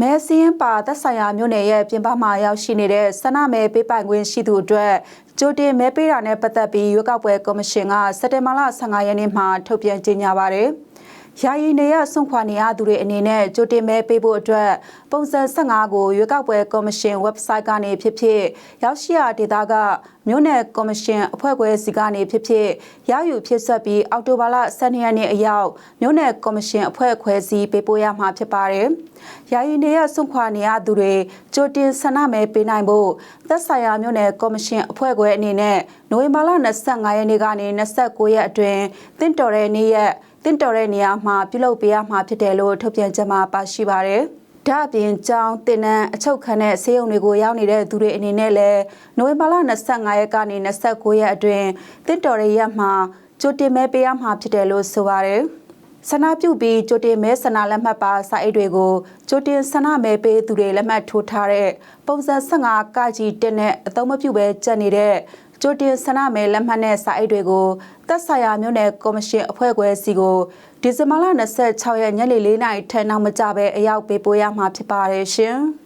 မဲစင်းပါသက်ဆိုင်ရာမြို့နယ်ရဲ့ပြင်ပမှာရောက်ရှိနေတဲ့ဆန္ဒမဲပေးပိုင်ခွင့်ရှိသူအတွက်ကြိုတင်မဲပေးတာနဲ့ပတ်သက်ပြီးရွေးကောက်ပွဲကော်မရှင်ကစက်တင်ဘာလ15ရက်နေ့မှာထုတ်ပြန်ကြေညာပါတယ်။ ယာယီနေရဆွန့်ခွာနေရသူတွေအနေနဲ့ကြိုတင်မဲပေးဖို့အတွက်ပုံစံ15ကိုရွေးကောက်ပွဲကော်မရှင် website ကနေဖြစ်ဖြစ်ရောက်ရှိရာဒေသကမြို့နယ်ကော်မရှင်အဖွဲ့ခွဲစီကနေဖြစ်ဖြစ်ရယူဖြစ်ဆက်ပြီးအောက်တိုဘာလ12ရက်နေ့အရောက်မြို့နယ်ကော်မရှင်အဖွဲ့ခွဲစီပေးပို့ရမှာဖြစ်ပါတယ်။ယာယီနေရဆွန့်ခွာနေရသူတွေကြိုတင်ဆန္ဒမဲပေးနိုင်ဖို့သက်ဆိုင်ရာမြို့နယ်ကော်မရှင်အဖွဲ့ခွဲအနေနဲ့နိုဝင်ဘာလ25ရက်နေ့ကနေ29ရက်အတွင်းတင့်တော်တဲ့နေ့ရက် တင့်တော်တဲ့နေရာမှာပြုလုပ်ပေးရမှာဖြစ်တယ်လို့ထုတ်ပြန်ချက်မှာပါရှိပါတယ်။ဒါအပြင်ကျောင်းတင်နန်းအချုပ်ခန်းနဲ့ဆေးရုံတွေကိုရောက်နေတဲ့သူတွေအနေနဲ့လည်းနိုဝင်ဘာလ25ရက်ကနေ29ရက်အတွင်းတင့်တော်တဲ့ရက်မှာကြိုတင်မဲပေးရမှာဖြစ်တယ်လို့ဆိုပါတယ်။ဆန္ဒပြုပြီးကြိုတင်မဲဆန္ဒလက်မှတ်ပါစာအိတ်တွေကိုကြိုတင်ဆန္ဒမဲပေးသူတွေလက်မှတ်ထိုးထားတဲ့ပုံစံ15ကကြီးတင်တဲ့အသုံးမပြုဘဲကြက်နေတဲ့ ကြိုတင်ဆန္ဒမဲလက်မှတ်နဲ့စာအိတ်တွေကိုသက်ဆိုင်ရာမြို့နယ်ကော်မရှင်အဖွဲ့ခွဲစီကိုဒီဇင်ဘာလ26ရက်ညနေ4နာရီထက်နောက်မကြဘဲအရောက်ပေးပို့ရမှာဖြစ်ပါတယ်ရှင်။